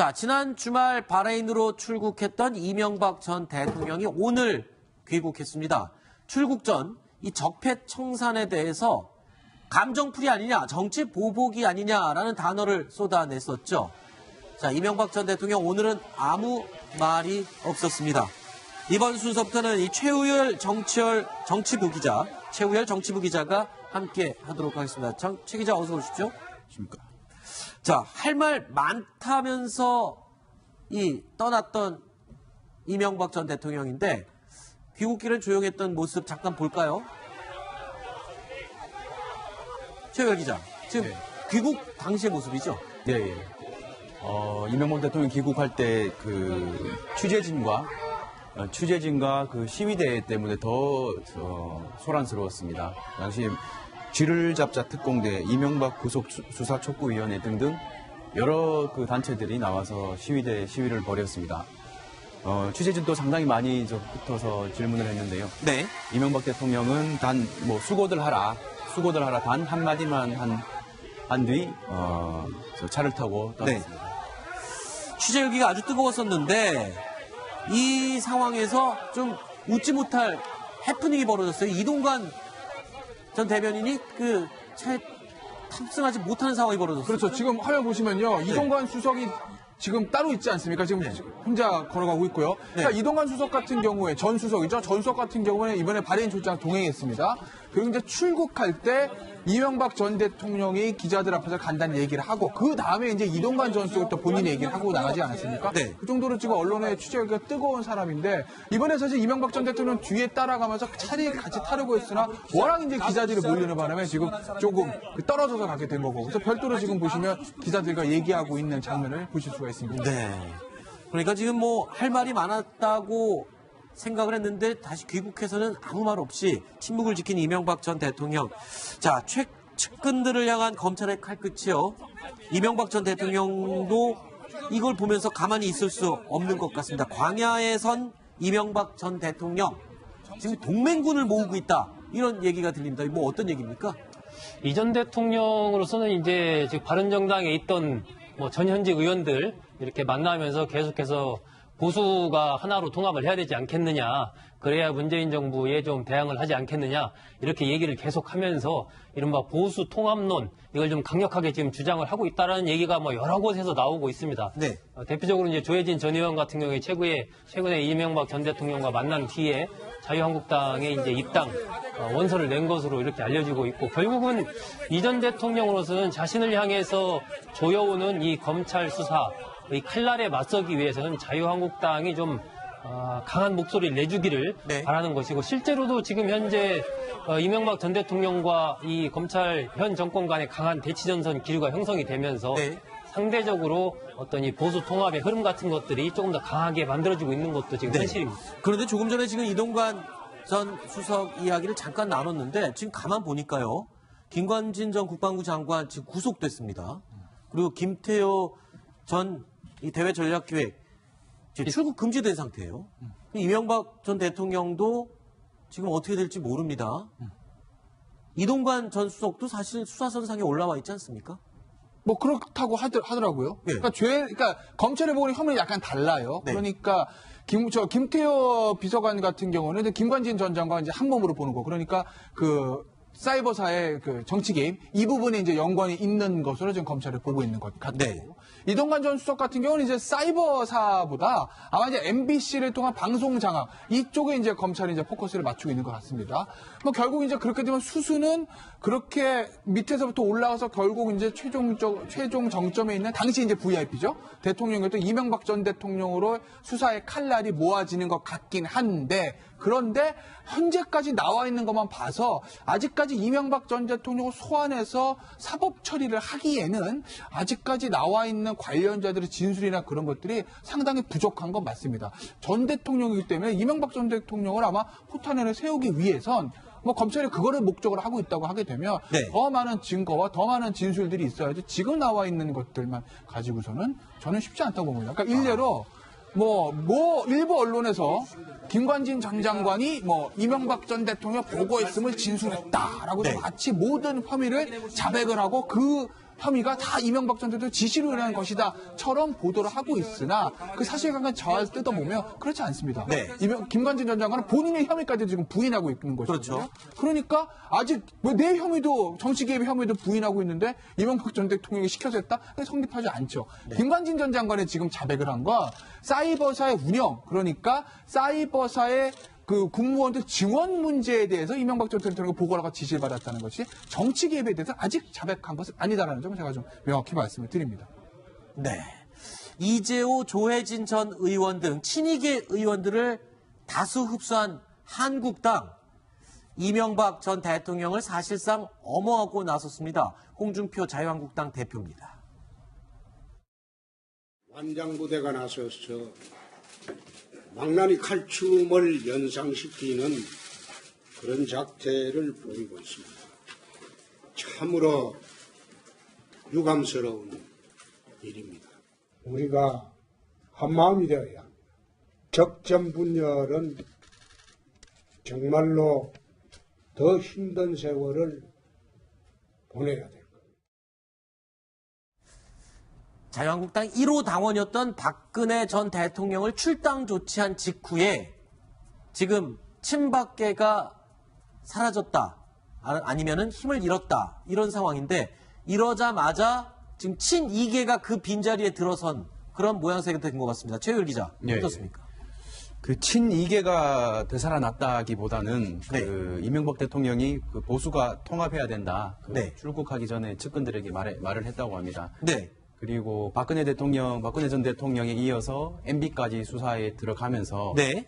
자, 지난 주말 바레인으로 출국했던 이명박 전 대통령이 오늘 귀국했습니다. 출국 전 이 적폐 청산에 대해서 감정풀이 아니냐, 정치 보복이 아니냐라는 단어를 쏟아냈었죠. 자, 이명박 전 대통령 오늘은 아무 말이 없었습니다. 이번 순서부터는 이 최우열 정치열 정치부 기자, 최우열 정치부 기자가 함께 하도록 하겠습니다. 정, 최 기자 어서 오십시오. 자, 할 말 많다면서 이 떠났던 이명박 전 대통령인데 귀국길은 조용했던 모습 잠깐 볼까요? 최우열 기자, 지금 네. 귀국 당시의 모습이죠? 네. 예. 어, 이명박 대통령 귀국할 때 그 취재진과 어, 취재진과 그 시위대 때문에 더 어, 소란스러웠습니다. 당시 쥐를 잡자 특공대, 이명박 구속 수- 수사 촉구위원회 등등 여러 그 단체들이 나와서 시위대 시위를 벌였습니다. 어, 취재진도 상당히 많이 저 붙어서 질문을 했는데요. 네. 이명박 대통령은 단 뭐 수고들 하라, 수고들 하라 단 한 마디만 한, 한 뒤, 어, 저 차를 타고 떠났습니다. 취재 열기가 아주 뜨거웠었는데 이 상황에서 좀 웃지 못할 해프닝이 벌어졌어요. 이동관 전 대변인이 그 차에 탑승하지 못하는 상황이 벌어졌어요. 그렇죠. 지금 화면 보시면요. 이동관 수석이 지금 따로 있지 않습니까? 지금 혼자 걸어가고 있고요. 그러니까 이동관 수석 같은 경우에 전 수석이죠. 전 수석 같은 경우에는 이번에 발해인 출장 동행했습니다. 그리고 이제 출국할 때 이명박 전 대통령이 기자들 앞에서 간단히 얘기를 하고 그 다음에 이제 이동관 전 수석이 또 본인 얘기를 하고 나가지 않았습니까? 네. 그 정도로 지금 언론의 취재가 뜨거운 사람인데 이번에 사실 이명박 전 대통령 뒤에 따라가면서 차를 같이 타려고 했으나 워낙 이제 기자들이 몰리는 바람에 지금 조금 그 떨어져서 가게 된 거고 그래서 별도로 지금 보시면 기자들과 얘기하고 있는 장면을 보실 수가 있습니다. 네. 그러니까 지금 뭐 할 말이 많았다고 생각을 했는데 다시 귀국해서는 아무 말 없이 침묵을 지킨 이명박 전 대통령. 자, 최, 측근들을 향한 검찰의 칼끝이요. 이명박 전 대통령도 이걸 보면서 가만히 있을 수 없는 것 같습니다. 광야에 선 이명박 전 대통령. 지금 동맹군을 모으고 있다. 이런 얘기가 들립니다. 뭐 어떤 얘기입니까? 이 전 대통령으로서는 이제 바른정당에 있던 뭐 전현직 의원들 이렇게 만나면서 계속해서 보수가 하나로 통합을 해야 되지 않겠느냐. 그래야 문재인 정부에 좀 대항을 하지 않겠느냐. 이렇게 얘기를 계속하면서 이른바 보수 통합론 이걸 좀 강력하게 지금 주장을 하고 있다라는 얘기가 뭐 여러 곳에서 나오고 있습니다. 네. 어, 대표적으로 이제 조혜진 전 의원 같은 경우에 최근에 최근에 이명박 전 대통령과 만난 뒤에 자유한국당에 이제 입당 어, 원서를 낸 것으로 이렇게 알려지고 있고 결국은 이전 대통령으로서는 자신을 향해서 조여오는 이 검찰 수사 이 칼날에 맞서기 위해서는 자유한국당이 좀 어, 강한 목소리를 내주기를 네. 바라는 것이고 실제로도 지금 현재 어, 이명박 전 대통령과 이 검찰 현 정권 간의 강한 대치전선 기류가 형성이 되면서 네. 상대적으로 어떤 이 보수 통합의 흐름 같은 것들이 조금 더 강하게 만들어지고 있는 것도 지금 네. 현실입니다. 그런데 조금 전에 지금 이동관 전 수석 이야기를 잠깐 나눴는데 지금 가만 보니까요. 김관진 전 국방부 장관 지금 구속됐습니다. 그리고 김태호 전 이 대외 전략 기획 지금 출국 금지된 상태예요. 이명박 전 대통령도 지금 어떻게 될지 모릅니다. 이동관 전 수석도 사실 수사선상에 올라와 있지 않습니까? 뭐 그렇다고 하더, 하더라고요. 예. 그러니까 죄, 그러니까 검찰에 보는 혐의는 약간 달라요. 네. 그러니까 김, 저 김태호 비서관 같은 경우는 김관진 전 장관 이제 한 몸으로 보는 거. 그러니까 그 사이버사의 그 정치 개입 이 부분에 이제 연관이 있는 것으로 지금 검찰을 보고 있는 것 같고 네. 이동관 전 수석 같은 경우는 이제 사이버사보다 아마 이제 MBC를 통한 방송 장악 이쪽에 이제 검찰이 이제 포커스를 맞추고 있는 것 같습니다. 뭐 결국 이제 그렇게 되면 수수는 그렇게 밑에서부터 올라가서 결국 이제 최종적 최종 정점에 있는 당시 이제 VIP죠 대통령이었던 이명박 전 대통령으로 수사의 칼날이 모아지는 것 같긴 한데 그런데 현재까지 나와 있는 것만 봐서 아직까지 이명박 전 대통령을 소환해서 사법 처리를 하기에는 아직까지 나와 있는 관련자들의 진술이나 그런 것들이 상당히 부족한 건 맞습니다. 전 대통령이기 때문에 이명박 전 대통령을 아마 포탄에 세우기 위해선 뭐 검찰이 그거를 목적으로 하고 있다고 하게 되면 네. 더 많은 증거와 더 많은 진술들이 있어야지 지금 나와 있는 것들만 가지고서는 저는 쉽지 않다고 봅니다. 그러니까 일례로 뭐, 뭐, 일부 언론에서 김관진 전 장관이 뭐, 이명박 전 대통령 보고했음을 진술했다라고 네. 마치 모든 혐의를 자백을 하고 그 혐의가 다 이명박 전 대통령 지시로 인한 것이다처럼 보도를 하고 있으나 그 사실관계 잘 뜯어보면 그렇지 않습니다. 네. 이명, 김관진 전 장관은 본인의 혐의까지 지금 부인하고 있는 것이죠. 그렇죠. 그러니까 아직 뭐내 혐의도 정치 개입 혐의도 부인하고 있는데 이명박 전 대통령이 시켜서 했다? 그게 성립하지 않죠. 김관진 전 장관이 지금 자백을 한 건 사이버사의 운영 그러니까 사이버사의 그 국무원들 지원 문제에 대해서 이명박 전 대통령이 보고하고 지시를 받았다는 것이 정치 개입에 대해서 아직 자백한 것은 아니다라는 점을 제가 좀 명확히 말씀을 드립니다. 네. 이재호, 조혜진 전 의원 등 친이계 의원들을 다수 흡수한 한국당 이명박 전 대통령을 사실상 엄호하고 나섰습니다. 홍준표 자유한국당 대표입니다. 완장부대가 나서서 망나니 칼춤을 연상시키는 그런 작태를 보이고 있습니다. 참으로 유감스러운 일입니다. 우리가 한마음이 되어야 합니다. 적전분열은 정말로 더 힘든 세월을 보내야 될겁니다. 자유한국당 1호 당원이었던 박근혜 전 대통령을 출당 조치한 직후에 지금 친박계가 사라졌다. 아- 아니면은 힘을 잃었다. 이런 상황인데 이러자마자 지금 친이계가 그 빈자리에 들어선 그런 모양새가 된 것 같습니다. 최율 기자. 예, 어떻습니까? 그 친이계가 되살아났다기보다는 네. 그 이명박 대통령이 그 보수가 통합해야 된다. 그 네. 출국하기 전에 측근들에게 말, 말을 했다고 합니다. 네. 그리고 박근혜 대통령, 박근혜 전 대통령에 이어서 MB까지 수사에 들어가면서 네.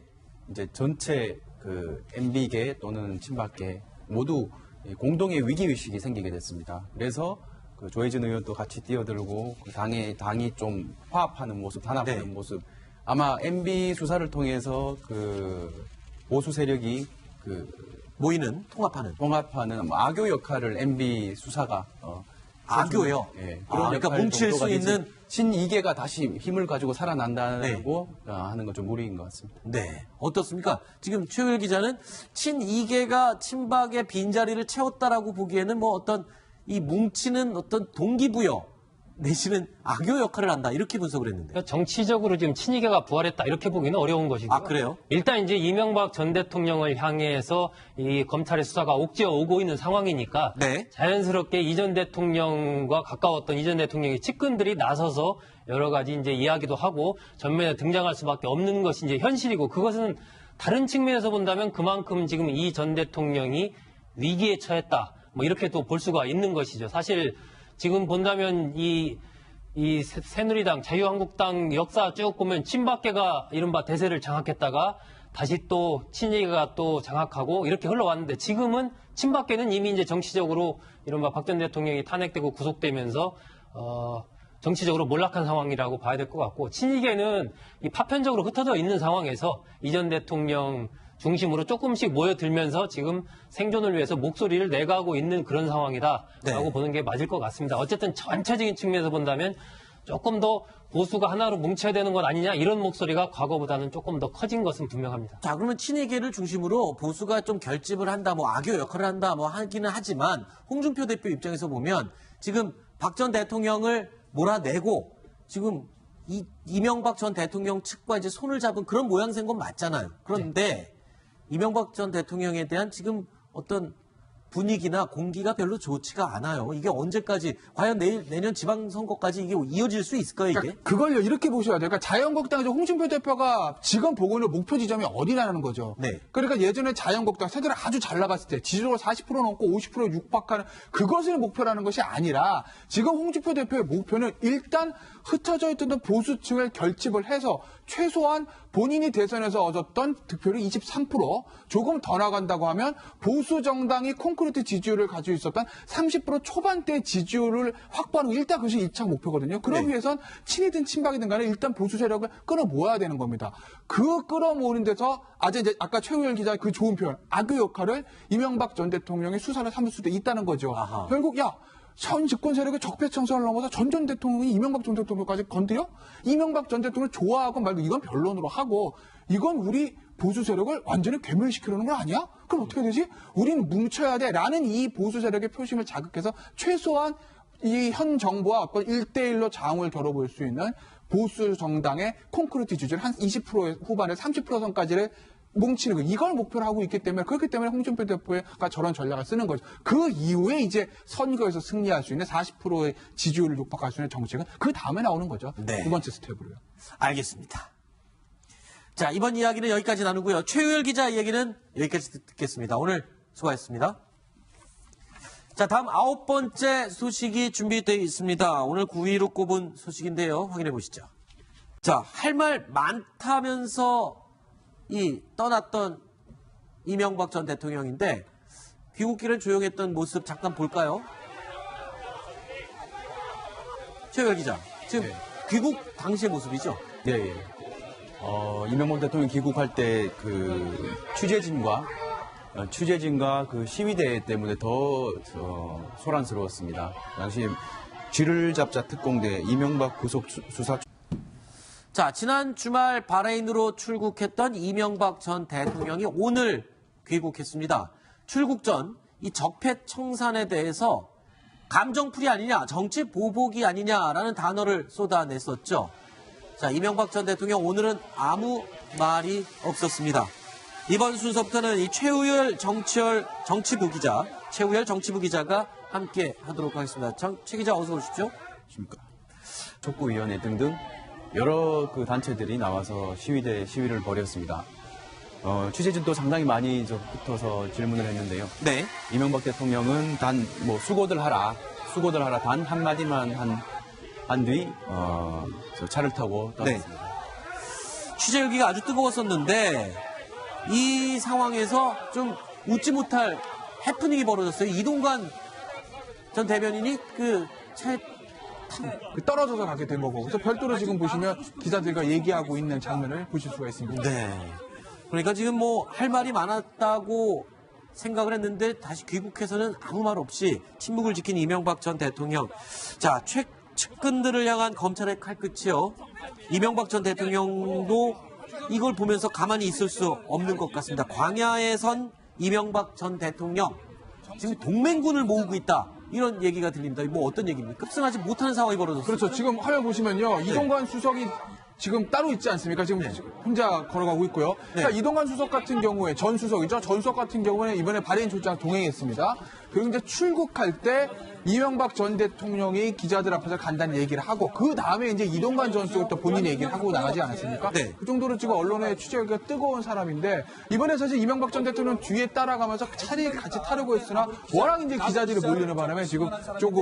이제 전체 그 MB계 또는 친박계 모두 이 공동의 위기 의식이 생기게 됐습니다. 그래서 그 조혜진 의원도 같이 뛰어들고 그 당의 당이 좀 화합하는 모습, 단합하는 네. 모습. 아마 MB 수사를 통해서 그 보수 세력이 그 모이는 통합하는. 통합하는 뭐 악교 역할을 MB 수사가 어, 악교요? 예, 아, 그러니까 뭉칠 수 있는- 신이계가 다시 힘을 가지고 살아난다고 어, 하는 건 좀 무리인 것 같습니다. 네. 어떻습니까? 지금 최율 기자는 친이계가 친박의 빈자리를 채웠다라고 보기에는 뭐 어떤 이 뭉치는 어떤 동기부여 내지는 악요 역할을 한다. 이렇게 분석을 했는데. 그러니까 정치적으로 지금 친이계가 부활했다 이렇게 보기는 어려운 것이고. 아, 그래요? 일단 이제 이명박 전 대통령을 향해서 이 검찰의 수사가 옥죄어 오고 있는 상황이니까 네. 자연스럽게 이전 대통령과 가까웠던 이전 대통령의 측근들이 나서서 여러 가지 이제 이야기도 하고 전면에 등장할 수밖에 없는 것이 이제 현실이고 그것은 다른 측면에서 본다면 그만큼 지금 이 전 대통령이 위기에 처했다. 뭐 이렇게 또 볼 수가 있는 것이죠. 사실 지금 본다면 이, 이 새- 새누리당, 자유한국당 역사 쭉 보면 친박계가 이른바 대세를 장악했다가 다시 또 친이계가 또 장악하고 이렇게 흘러왔는데 지금은 친박계는 이미 이제 정치적으로 이른바 박 전 대통령이 탄핵되고 구속되면서 어, 정치적으로 몰락한 상황이라고 봐야 될 것 같고 친이계는 이 파편적으로 흩어져 있는 상황에서 이전 대통령 중심으로 조금씩 모여들면서 지금 생존을 위해서 목소리를 내가고 있는 그런 상황이다라고 네. 보는 게 맞을 것 같습니다. 어쨌든 전체적인 측면에서 본다면 조금 더 보수가 하나로 뭉쳐야 되는 것 아니냐 이런 목소리가 과거보다는 조금 더 커진 것은 분명합니다. 자, 그러면 친이계를 중심으로 보수가 좀 결집을 한다, 뭐 악요 역할을 한다, 뭐 하기는 하지만 홍준표 대표 입장에서 보면 지금 박 전 대통령을 몰아내고 지금 이, 이명박 전 대통령 측과 이제 손을 잡은 그런 모양새인 건 맞잖아요. 그런데 이명박 전 대통령에 대한 지금 어떤 분위기나 공기가 별로 좋지가 않아요. 이게 언제까지 과연 내일 내년 지방선거까지 이게 이어질 수 있을까요, 이게? 그러니까 그걸요 이렇게 보셔야 돼요. 그러니까 자유한국당에서 홍준표 대표가 지금 보고 있는 목표 지점이 어디라는 거죠. 네. 그러니까 예전에 자유한국당 세대를 아주 잘 나갔을 때 지지율 40% 넘고 50% 육박하는 그것을 목표라는 것이 아니라 지금 홍준표 대표의 목표는 일단 흩어져 있던 보수층을 결집을 해서 최소한 본인이 대선에서 얻었던 득표율 23% 조금 더 나간다고 하면 보수 정당이 콘크리트 지지율을 가지고 있었던 30% 초반대 지지율을 확보하는 게 일단 그것이 2차 목표거든요. 그러기 네. 위해선 친이든 친박이든 간에 일단 보수 세력을 끌어모아야 되는 겁니다. 그 끌어모으는 데서 아재 이제 아까 최우열 기자 그 좋은 표현 악의 역할을 이명박 전 대통령이 수사를 삼을 수도 있다는 거죠. 아하. 결국 야. 현 집권 세력의 적폐청산을 넘어서 전 전 대통령이 이명박 전 대통령까지 건드려? 이명박 전 대통령을 좋아하고 말고 이건 변론으로 하고 이건 우리 보수 세력을 완전히 괴멸시키려는 거 아니야? 그럼 어떻게 되지? 우리는 뭉쳐야 돼. 라는 이 보수 세력의 표심을 자극해서 최소한 이 현 정부와 어떤 1대1로 장을 겨뤄볼 수 있는 보수 정당의 콘크리트 지지율 한 20% 후반에 30% 선까지를 뭉치는 거 이걸 목표로 하고 있기 때문에 그렇기 때문에 홍준표 대표가 저런 전략을 쓰는 거죠. 그 이후에 이제 선거에서 승리할 수 있는 40%의 지지율을 육박할 수 있는 정책은 그 다음에 나오는 거죠. 네. 두 번째 스텝으로요. 알겠습니다. 자, 이번 이야기는 여기까지 나누고요. 최우열 기자 이야기는 여기까지 듣- 듣겠습니다. 오늘 수고하셨습니다. 자, 다음 아홉 번째 소식이 준비되어 있습니다. 오늘 9위로 꼽은 소식인데요. 확인해 보시죠. 자, 할 말 많다면서 이 떠났던 이명박 전 대통령인데 귀국길은 조용했던 모습 잠깐 볼까요? 최우열 기자, 지금 귀국 당시의 모습이죠? 예, 예. 어, 이명박 대통령 귀국할 때 그 취재진과 어, 취재진과 그 시위대 때문에 더 어, 소란스러웠습니다. 당시 쥐를 잡자 특공대 이명박 구속 수- 수사 자, 지난 주말 바레인으로 출국했던 이명박 전 대통령이 오늘 귀국했습니다. 출국 전 이 적폐 청산에 대해서 감정풀이 아니냐, 정치 보복이 아니냐라는 단어를 쏟아냈었죠. 자, 이명박 전 대통령 오늘은 아무 말이 없었습니다. 이번 순서부터는 이 최우열 정치열 정치부 기자, 최우열 정치부 기자가 함께 하도록 하겠습니다. 정- 최 기자 어서 오십시오. 십니까? 촉구위원회 등등 여러 그 단체들이 나와서 시위대 시위를 벌였습니다. 어, 취재진도 상당히 많이 저 붙어서 질문을 했는데요. 네. 이명박 대통령은 단 뭐 수고들 하라, 수고들 하라 단 한 마디만 한, 한 뒤, 어, 저 차를 타고 떠났습니다. 취재 열기가 아주 뜨거웠었는데 이 상황에서 좀 웃지 못할 해프닝이 벌어졌어요. 이동관 전 대변인이 그차 그 떨어져서 가게 된 거고. 그래서 별도로 지금 보시면 기자들과 얘기하고 있는 장면을 보실 수가 있습니다. 네. 그러니까 지금 뭐 할 말이 많았다고 생각을 했는데 다시 귀국해서는 아무 말 없이 침묵을 지킨 이명박 전 대통령. 자, 최, 측근들을 향한 검찰의 칼끝이요. 이명박 전 대통령도 이걸 보면서 가만히 있을 수 없는 것 같습니다. 광야에 선 이명박 전 대통령. 지금 동맹군을 모으고 있다. 이런 얘기가 들립니다. 뭐 어떤 얘기입니까? 급승하지 못하는 상황이 벌어졌어요. 그렇죠. 지금 화면 보시면요. 이동관 수석이 지금 따로 있지 않습니까? 지금 혼자 걸어가고 있고요. 네. 자, 이동관 수석 같은 경우에 전 수석이죠. 전 수석 같은 경우는 이번에 발해인 출장 동행했습니다. 그리고 이제 출국할 때 이명박 전 대통령이 기자들 앞에서 간단히 얘기를 하고 그 다음에 이제 이동관 전 수석이 또 본인 얘기를 하고 나가지 않았습니까? 네. 그 정도로 지금 언론의 취재가 뜨거운 사람인데 이번에 사실 이명박 전 대통령 뒤에 따라가면서 차를 같이 타려고 했으나 워낙 이제 기자들이 몰리는 바람에 지금 조금